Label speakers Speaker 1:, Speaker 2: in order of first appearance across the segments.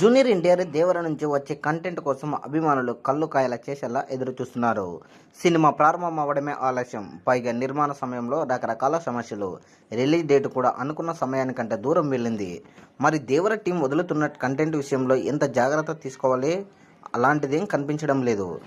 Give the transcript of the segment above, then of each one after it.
Speaker 1: Junior NTR దేవర నుంచి వచ్చే content కోసం అభిమానులు కళ్ళు కాయల చేసేలా ఎదురు చూస్తున్నారు సినిమా ప్రారంభం అవ్వడమే ఆలస్యం. పైగా నిర్మాణ సమయంలో రకరకాల సమస్యలు. రిలీజ్ డేట్ కూడా అనుకున్న సమయానికంటే దూరం వెళ్ళింది. మరి దేవర టీం వదులుతున్న కంటెంట్ విషయంలో ఎంత జాగ్రత్త తీసుకోవాలి? అలాంటిదేం కనిపించడం లేదు.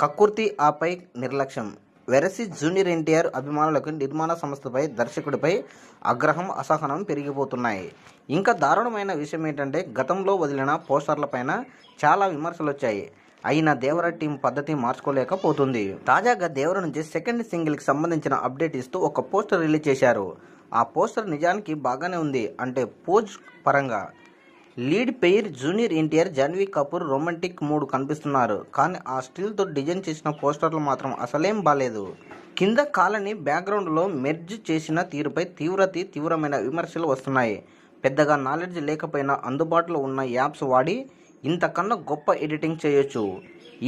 Speaker 1: కక్కుర్తి ఆపై నిర్లక్ష్యం. వెరసి జూనియర్ ఎన్టీఆర్ అభిమానులకు నిర్మాణ సంస్థపై దర్శకుడిపై ఆగ్రహం అసహనం పెరిగిపోతున్నాయి. ఇంకా దారుణమైన విషయం ఏంటంటే గతంలో వదిలిన పోస్టర్లపైన చాలా విమర్శలు వచ్చాయి. అయినా దేవర టీం పద్ధతి మార్చుకోలేకపోతుంది. తాజాగా దేవర నుంచి సెకండ్ సింగిల్కి సంబంధించిన అప్డేట్ ఇస్తూ ఒక పోస్టర్ రిలీజ్ చేశారు. ఆ పోస్టర్ నిజానికి బాగానే ఉంది. అంటే పోజ్ పరంగా. Lead pair junior NTR Janhvi Kapoor romantic mood కనిపిస్తున్నారు. కానీ ఆ స్టిల్తో డిజైన్ చేసిన పోస్టర్లు మాత్రం అసలేం బాలేదు. కింద కాలని బ్యాక్గ్రౌండ్లో మెర్జ్ చేసిన తీరుపై తీవ్రతి తీవ్రమైన విమర్శలు వస్తున్నాయి. పెద్దగా నాలెడ్జ్ లేకపోయినా అందుబాటులో ఉన్న యాప్స్ వాడి ఇంతకన్నా గొప్ప ఎడిటింగ్ చేయొచ్చు.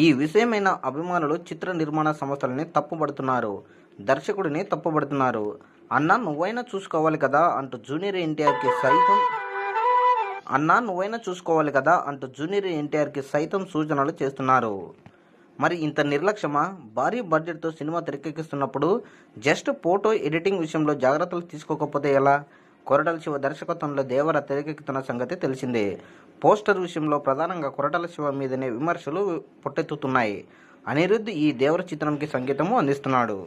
Speaker 1: ఈ విషయమైన అభిమానులు చిత్ర నిర్మాణ సంస్థలని తప్పుపడుతున్నారు దర్శకుడిని తప్పుపడుతున్నారు అన్న నువ్వైనా చూసుకోవాలి కదా అంటూ జూనియర్ ఎన్టీఆర్కి సైతం అన్నా నువ్వైనా చూసుకోవాలి కదా అంటూ జూనియర్ ఎన్టీఆర్కి సైతం సూచనలు చేస్తున్నారు. మరి ఇంత నిర్లక్ష్యమా? భారీ బడ్జెట్తో సినిమా తెరకెక్కిస్తున్నప్పుడు జస్ట్ ఫోటో ఎడిటింగ్ విషయంలో జాగ్రత్తలు తీసుకోకపోతే ఎలా? కొరటల శివ దర్శకత్వంలో దేవర తెరకెక్కుతున్న సంగతి తెలిసిందే. పోస్టర్ విషయంలో ప్రధానంగా కొరటల శివ మీదనే విమర్శలు పుట్టెత్తుతున్నాయి. అనిరుద్ధ్ ఈ దేవర చిత్రంకి సంగీతము అందిస్తున్నాడు.